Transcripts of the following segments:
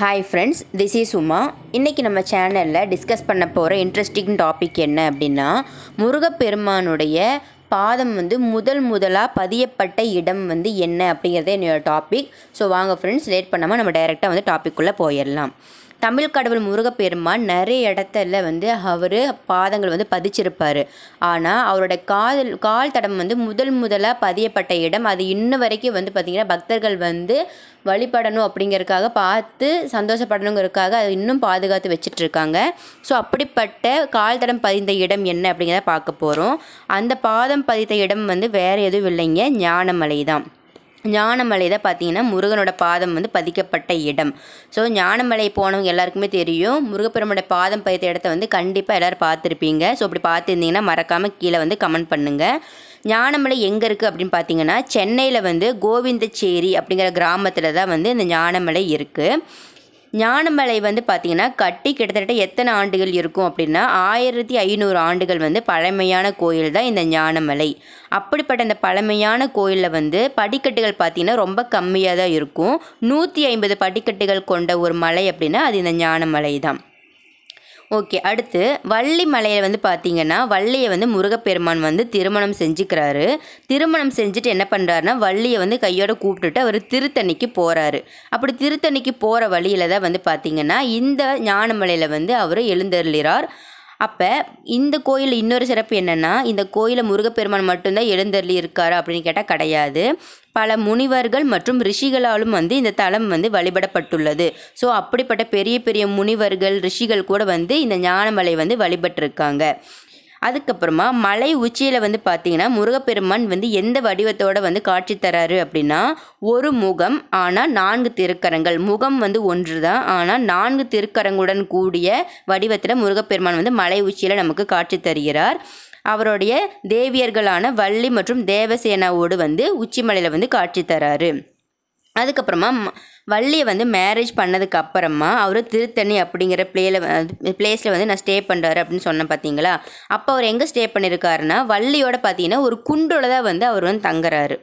Hi friends this is Uma இன்றைக்கி நம்ம சேனலில் டிஸ்கஸ் பண்ண போகிற இன்ட்ரெஸ்டிங் டாபிக் என்ன அப்படின்னா முருகப்பெருமானுடைய பாதம் வந்து முதல் முதலாக பதியப்பட்ட இடம் வந்து என்ன அப்படிங்கிறதே என்னோடய டாபிக் ஸோ வாங்க ஃப்ரெண்ட்ஸ் லேட் பண்ணாமல் நம்ம டைரெக்டாக வந்து டாபிக்குள்ளே போயிடலாம். தமிழ் கடவுள் முருகப்பெருமான் நிறைய இடத்துல வந்து அவர் பாதங்கள் வந்து பதிச்சிருப்பார். ஆனால் அவரோட காதல் கால் தடம் வந்து முதல் முதலாக பதியப்பட்ட இடம். அது இன்ன வரைக்கும் வந்து பார்த்திங்கன்னா பக்தர்கள் வந்து வழிபடணும் அப்படிங்கிறதுக்காக பார்த்து சந்தோஷப்படணுங்கிறதுக்காக அதை இன்னும் பாதுகாத்து வச்சிட்ருக்காங்க. ஸோ அப்படிப்பட்ட கால் தடம் பதிந்த இடம் என்ன அப்படிங்கிறத பார்க்க போகிறோம் அந்த பாதம் பதித்த இடம் வந்து வேறு எதுவும் இல்லைங்க. ஞானமலை தான். ஞானமலை தான் பார்த்தீங்கன்னா முருகனோட பாதம் வந்து பதிக்கப்பட்ட இடம். ஸோ ஞானமலை போனவங்க எல்லாருக்குமே தெரியும். முருகப்பெருமோட பாதம் பதித்த இடத்த வந்து கண்டிப்பாக எல்லோரும் பார்த்துருப்பீங்க. ஸோ அப்படி பார்த்துருந்தீங்கன்னா மறக்காமல் கீழே வந்து கமெண்ட் பண்ணுங்கள் ஞானமலை எங்கே இருக்குது அப்படின்னு பார்த்தீங்கன்னா சென்னையில் வந்து கோவிந்தச்சேரி அப்படிங்கிற கிராமத்தில் தான் வந்து இந்த ஞானமலை இருக்குது ஞானமலை வந்து பார்த்திங்கன்னா கட்டி கிட்டத்தட்ட எத்தனை ஆண்டுகள் இருக்கும் அப்படின்னா ஆயிரத்தி ஐநூறு ஆண்டுகள் வந்து பழமையான கோயில் தான் இந்த ஞானமலை. அப்படிப்பட்ட இந்த பழமையான கோயிலில் வந்து படிக்கட்டுகள் பார்த்திங்கன்னா ரொம்ப கம்மியாக தான் இருக்கும். நூற்றி ஐம்பது படிக்கட்டுகள் கொண்ட ஒரு மலை அப்படின்னா அது இந்த ஞானமலை தான். ஓகே அடுத்து வள்ளி மலையில் வந்து பார்த்தீங்கன்னா வள்ளியை வந்து முருகப்பெருமான் வந்து திருமணம் செஞ்சுக்கிறாரு. திருமணம் செஞ்சுட்டு என்ன பண்ணுறாருனா வள்ளியை வந்து கையோட கூப்பிட்டுட்டு அவர் திருத்தணிக்கு போகிறாரு அப்படி திருத்தணிக்கு போகிற வழியில் தான் வந்து பார்த்தீங்கன்னா இந்த ஞானமலையில் வந்து அவர் எழுந்தருளிறார். அப்போ இந்த கோயிலில் இன்னொரு சிறப்பு என்னென்னா இந்த கோயிலில் முருகப்பெருமான் மட்டும்தான் எழுந்தருளி இருக்காரு அப்படின்னு கேட்டால் கிடையாது. பல முனிவர்கள் மற்றும் ரிஷிகளாலும் வந்து இந்த தலம் வந்து வழிபடப்பட்டுள்ளது. ஸோ அப்படிப்பட்ட பெரிய பெரிய முனிவர்கள் ரிஷிகள் கூட வந்து இந்த ஞானமலை வந்து வழிபட்டிருக்காங்க. அதுக்கப்புறமா மலை உச்சியில் வந்து பார்த்தீங்கன்னா முருகப்பெருமான் வந்து எந்த வடிவத்தோடு வந்து காட்சி தராரு அப்படின்னா ஒரு முகம் ஆனால் நான்கு திருக்கரங்கள். முகம் வந்து ஒன்று தான் ஆனால் நான்கு திருக்கரங்களுடன் கூடிய வடிவத்தில் முருகப்பெருமான் வந்து மலை உச்சியில் நமக்கு காட்சி தருகிறார். அவருடைய தேவியர்களான வள்ளி மற்றும் தேவசேனாவோடு வந்து உச்சிமலையில் வந்து காட்சி தராரு. அதுக்கப்புறமா வள்ளியை வந்து மேரேஜ் பண்ணதுக்கு அப்புறமா அவர் திருத்தணி அப்படிங்கிற பிளேல பிளேஸில் வந்து நான் ஸ்டே பண்ணுறாரு அப்படின்னு சொன்னேன் பார்த்தீங்களா அப்போ அவர் எங்கே ஸ்டே பண்ணியிருக்காருன்னா வள்ளியோட பார்த்தீங்கன்னா ஒரு குண்டோட தான் வந்து அவர் வந்து தங்குறாரு.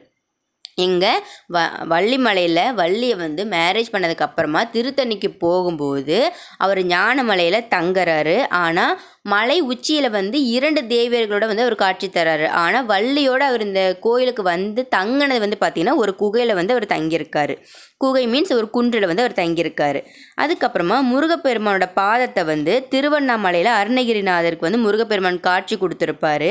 இங்கே வ வள்ளிமலையில் வள்ளியை வந்து மேரேஜ் பண்ணதுக்கப்புறமா திருத்தணிக்கு போகும்போது அவர் ஞானமலையில் தங்குறாரு. ஆனால் மலை உச்சியில் வந்து இரண்டு தேவியர்களோட வந்து அவர் காட்சி தராரு. ஆனால் வள்ளியோட அவர் இந்த கோயிலுக்கு வந்து தங்கினது வந்து பார்த்திங்கன்னா ஒரு குகையில் வந்து அவர் தங்கியிருக்காரு. குகை மீன்ஸ் ஒரு குன்றில் வந்து அவர் தங்கியிருக்காரு. அதுக்கப்புறமா முருகப்பெருமானோட பாதத்தை வந்து திருவண்ணாமலையில் அருணகிரிநாதருக்கு வந்து முருகப்பெருமான் காட்சி கொடுத்துருப்பாரு.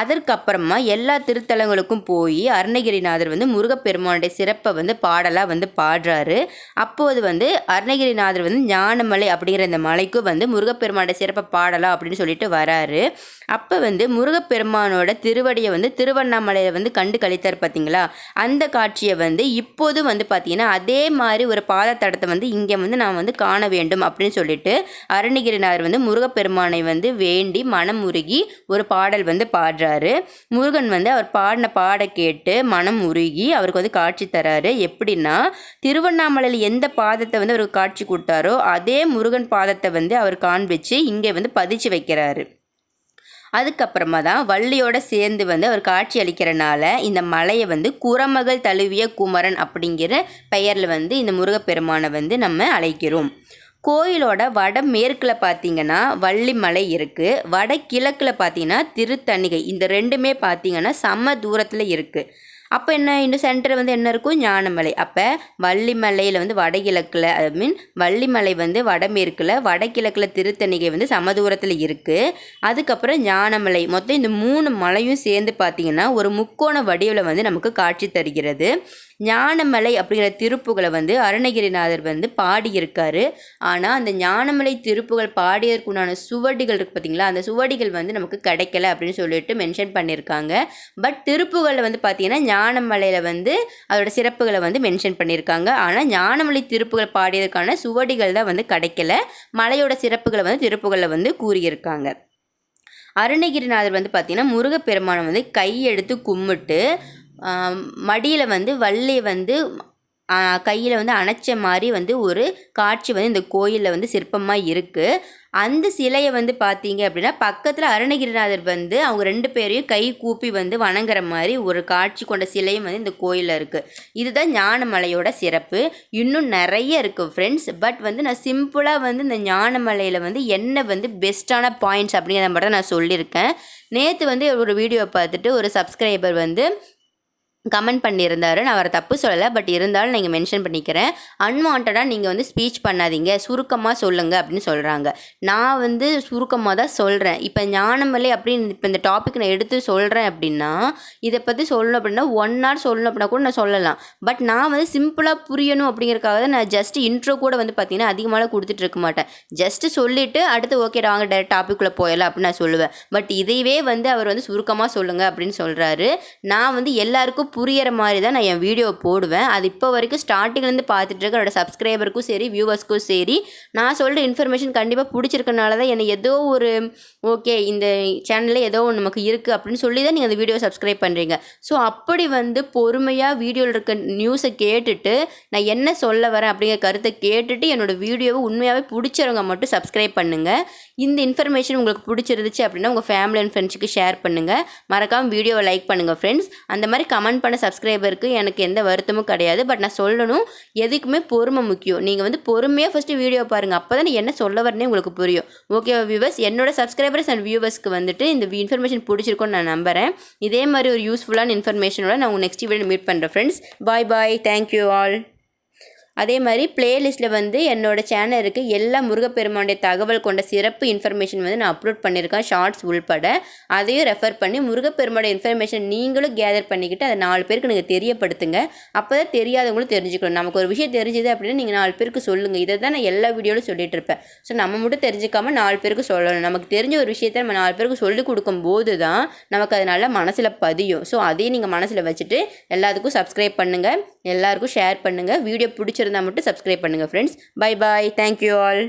அதற்கப்புறமா எல்லா திருத்தலங்களுக்கும் போய் அருணகிரிநாதர் வந்து முருகப்பெருமானுடைய சிறப்பை வந்து பாடலாக வந்து பாடுறாரு. அப்போது வந்து அருணகிரிநாதர் வந்து ஞானமலை அப்படிங்கிற இந்த மலைக்கும் வந்து முருகப்பெருமானுடைய சிறப்பை பாடலாம் அப்படின்னு அப்படின்னு சொல்லிட்டு வராரு. அப்போ வந்து முருகப்பெருமானோட திருவடியை வந்து திருவண்ணாமலையில் வந்து கண்டு கழித்தார் பார்த்தீங்களா அந்த காட்சியை வந்து இப்போது வந்து பார்த்தீங்கன்னா அதே மாதிரி ஒரு பாதத்தடத்தை வந்து இங்கே வந்து நான் வந்து காண வேண்டும் அப்படின்னு சொல்லிட்டு அருணகிரிநாதர் வந்து முருகப்பெருமானை வந்து வேண்டி மனம் உருகி ஒரு பாடல் வந்து பாடுறாரு. முருகன் வந்து அவர் பாடின பாட கேட்டு மனம் உருகி அவருக்கு வந்து காட்சி தராரு. எப்படின்னா திருவண்ணாமலையில் எந்த பாதத்தை வந்து அவருக்கு காட்சி கொடுத்தாரோ அதே முருகன் பாதத்தை வந்து அவர் காண்பிச்சு இங்கே வந்து பதிச்சு வைக்கிறாரு. அதுக்கப்புறமா தான் வள்ளியோட சேர்ந்து வந்து அவர் காட்சி அளிக்கிறனால இந்த மலையை வந்து குரமகள் தழுவிய குமரன் அப்படிங்கிற பெயரில் வந்து இந்த முருகப்பெருமானை வந்து நம்ம அழைக்கிறோம். கோயிலோட வட மேற்கில் பார்த்தீங்கன்னா வள்ளிமலை இருக்குது வட கிழக்கில் பார்த்தீங்கன்னா திருத்தணிகை. இந்த ரெண்டுமே பார்த்தீங்கன்னா சம தூரத்தில் இருக்குது அப்போ என்ன இன்னும் சென்டர் வந்து என்ன இருக்கும்? ஞானமலை. அப்போ வள்ளிமலையில் வந்து வடகிழக்கில் ஐ மீன் வள்ளிமலை வந்து வடமேற்கில் வடகிழக்கில் திருத்தணிகை வந்து சமதூரத்தில் இருக்குது அதுக்கப்புறம் ஞானமலை. மொத்தம் இந்த மூணு மலையும் சேர்ந்து பார்த்திங்கன்னா ஒரு முக்கோண வடிவில் வந்து நமக்கு காட்சி தருகிறது. ஞானமலை அப்படிங்கிற திருப்புகளை வந்து அருணகிரிநாதர் வந்து பாடியிருக்காரு. ஆனால் அந்த ஞானமலை திருப்புகள் பாடியதற்குண்டான சுவடிகள் இருக்குது பார்த்தீங்களா அந்த சுவடிகள் வந்து நமக்கு கிடைக்கல அப்படின்னு சொல்லிட்டு மென்ஷன் பண்ணியிருக்காங்க. பட் திருப்புகளில் வந்து பார்த்தீங்கன்னா ஞானமலையில் வந்து அதோட சிறப்புகளை வந்து மென்ஷன் பண்ணியிருக்காங்க. ஆனால் ஞானமலை திருப்புகள் பாடியதற்கான சுவடிகள் தான் வந்து கிடைக்கல. மலையோட சிறப்புகளை வந்து திருப்புகளில் வந்து கூறியிருக்காங்க. அருணகிரிநாதர் வந்து பார்த்திங்கன்னா முருகப்பெருமானை வந்து கையெடுத்து கும்பிட்டு மடியில் வந்து வள்ளி வந்து கையில் வந்து அணைச்ச மாதிரி வந்து ஒரு காட்சி வந்து இந்த கோயிலில் வந்து சிற்பமாக இருக்குது அந்த சிலையை வந்து பார்த்தீங்க அப்படின்னா பக்கத்தில் அருணகிரிநாதர் வந்து அவங்க ரெண்டு பேரையும் கை கூப்பி வந்து வணங்குற மாதிரி ஒரு காட்சி கொண்ட சிலையும் வந்து இந்த கோயிலில் இருக்குது இதுதான் ஞானமலையோட சிறப்பு. இன்னும் நிறைய இருக்குது ஃப்ரெண்ட்ஸ் பட் வந்து நான் சிம்பிளாக வந்து இந்த ஞானமலையில் வந்து என்ன வந்து பெஸ்ட்டான பாயிண்ட்ஸ் அப்படிங்கிறத மட்டும் நான் சொல்லியிருக்கேன். நேற்று வந்து ஒரு வீடியோ பார்த்துட்டு ஒரு சப்ஸ்கிரைபர் வந்து கமெண்ட் பண்ணியிருந்தாரு. நான் அவரை தப்பு சொல்லலை. பட் இருந்தாலும் நீங்கள் மென்ஷன் பண்ணிக்கிறேன். அன்வான்டாக நீங்கள் வந்து ஸ்பீச் பண்ணாதீங்க. சுருக்கமாக சொல்லுங்கள் அப்படின்னு சொல்கிறாங்க நான் வந்து சுருக்கமாக தான் சொல்கிறேன் இப்போ ஞானமலை அப்படின்னு இப்போ இந்த டாபிக் நான் எடுத்து சொல்கிறேன் அப்படின்னா இதை பற்றி சொல்லணும் அப்படின்னா ஒன் ஹவர் சொல்லணும் அப்படின்னா கூட நான் சொல்லலாம். பட் நான் வந்து சிம்பிளாக புரியணும் அப்படிங்கிறக்காக தான் நான் ஜஸ்ட் இன்ட்ரோ கூட வந்து பார்த்தீங்கன்னா அதிகமாக கொடுத்துட்டு இருக்க மாட்டேன். ஜஸ்ட்டு சொல்லிவிட்டு அடுத்து ஓகே வாங்க டேரக்ட் டாப்பிக்குள்ளே போயிடலாம் அப்படின்னு நான் சொல்லுவேன். பட் இதையவே வந்து அவர் வந்து சுருக்கமாக சொல்லுங்கள் அப்படின்னு சொல்கிறாரு நான் வந்து எல்லாருக்கும் புரியற மாதிரி தான் நான் என் வீடியோ போடுவேன். அது இப்போ வரைக்கும் ஸ்டார்டிங்லேருந்து பார்த்துட்டு இருக்க என்னோட சப்ஸ்கிரைபருக்கும் சரி வியூவர்ஸ்க்கும் சரி நான் சொல்கிற இன்ஃபர்மேஷன் கண்டிப்பாக பிடிச்சிருக்கனால தான் என்னை ஏதோ ஒரு ஓகே இந்த சேனலில் ஏதோ ஒன்று நமக்கு இருக்குது அப்படின்னு சொல்லி தான் நீங்கள் அந்த வீடியோ சப்ஸ்கிரைப் பண்ணுறீங்க ஸோ அப்படி வந்து பொறுமையாக வீடியோவில் இருக்க நியூஸை கேட்டுட்டு நான் என்ன சொல்ல வரேன் அப்படிங்கிற கருத்தை கேட்டுட்டு என்னோடய வீடியோவை உண்மையாகவே பிடிச்சவங்க மட்டும் சப்ஸ்கிரைப் பண்ணுங்கள் இந்த இன்ஃபர்மேஷன் உங்களுக்கு பிடிச்சிருந்துச்சு அப்படின்னா உங்கள் ஃபேமிலி அண்ட் ஃப்ரெண்ட்ஸுக்கு ஷேர் பண்ணுங்கள் மறக்காமல் வீடியோவை லைக் பண்ணுங்கள் ஃப்ரெண்ட்ஸ் அந்த மாதிரி கமெண்ட் பண்ண சப்ஸ்கிரைபருக்கு எனக்கு எந்த வருத்தமும் கிடையாது. பட் நான் சொல்லணும் எதுக்குமே பொறுமை முக்கியம். நீங்கள் வந்து பொறுமையாக ஃபஸ்ட்டு வீடியோ பாருங்கள் அப்போ தான் என்ன சொல்ல வரனே உங்களுக்கு புரியும். ஓகே வியூவர்ஸ் என்னோட சப்ஸ்கிரைபர்ஸ் அண்ட் வியூவர்ஸ்க்கு வந்துட்டு இந்த இன்ஃபர்மேஷன் பிடிச்சிருக்கோன்னு நான் நம்புகிறேன் இதே மாதிரி ஒரு யூஸ்ஃபுல்லான இன்ஃபர்மேஷனோட நான் உங்கள் நெக்ஸ்ட் வீடியோ மீட் பண்ணுறேன் friends bye bye thank you all அதே மாதிரி பிளேலிஸ்ட்டில் வந்து என்னோடய சேனலுக்கு எல்லா முருகப்பெருமானுடைய தகவல் கொண்ட சிறப்பு இன்ஃபர்மேஷன் வந்து நான் அப்லோட் பண்ணியிருக்கேன். ஷார்ட்ஸ் உள்பட. அதையும் ரெஃபர் பண்ணி முருகப்பெருமானுடைய இன்ஃபர்மேஷன் நீங்களும் கேதர் பண்ணிக்கிட்டு அதை நாலு பேருக்கு நீங்கள் தெரியப்படுத்துங்க. அப்போ தான் தெரியாதவங்களும் தெரிஞ்சுக்கணும். நமக்கு ஒரு விஷயம் தெரிஞ்சுது அப்படின்னா நீங்கள் நாலு பேருக்கு சொல்லுங்கள் இதை தான் நான் எல்லா வீடியோவிலும் சொல்லிட்டு இருப்பேன். ஸோ நம்ம மட்டும் தெரிஞ்சுக்காமல் நாலு பேருக்கு சொல்லணும். நமக்கு தெரிஞ்ச ஒரு விஷயத்தை நம்ம நாலு பேருக்கு சொல்லிக் கொடுக்கும் போது தான் நமக்கு அது நல்லா மனசில் பதியும். ஸோ அதையும் நீங்கள் மனசில் வச்சுட்டு எல்லாத்துக்கும் சப்ஸ்கிரைப் பண்ணுங்கள் எல்லாருக்கும் ஷேர் பண்ணுங்கள் வீடியோ பிடிச்சிருந்தா மட்டும் சப்ஸ்கிரைப் பண்ணுங்கள் friends bye bye thank you all